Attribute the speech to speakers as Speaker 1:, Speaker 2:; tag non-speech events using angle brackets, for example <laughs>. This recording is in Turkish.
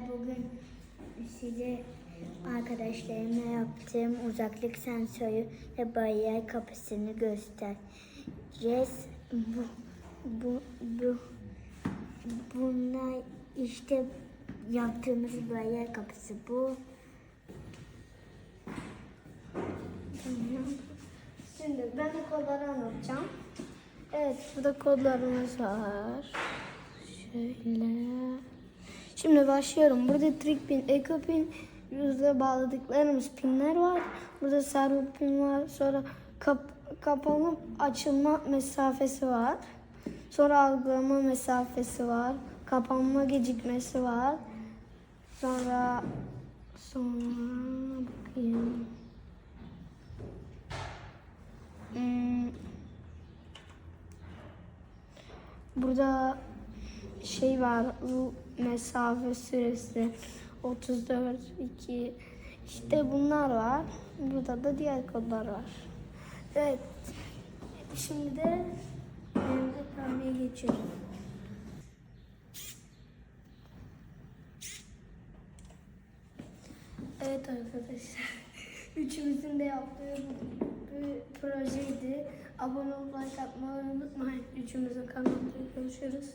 Speaker 1: bugün size arkadaşlarımla yaptığım uzaklık sensörü ve bariyer kapısını göstereceğiz. Bu, bu, bu, bunlar işte yaptığımız bariyer kapısı bu.
Speaker 2: Şimdi ben de kodları anlatacağım. Evet burada kodlarımız var. Şöyle. Şimdi başlıyorum. Burada trick pin, eco pin, yüzde bağladıklarımız pinler var. Burada servo pin var. Sonra kap, kapanıp açılma mesafesi var. Sonra algılama mesafesi var. Kapanma gecikmesi var. Sonra sonra bakayım. Hmm. Burada şey var bu mesafe süresi 34 2 işte bunlar var. Burada da diğer kodlar var. Evet. Şimdi de evde kalmaya geçiyorum. Evet arkadaşlar. <laughs> Üçümüzün de yaptığı bir projeydi. Abone olmayı, like atmayı unutmayın. Üçümüzün kanalında görüşürüz.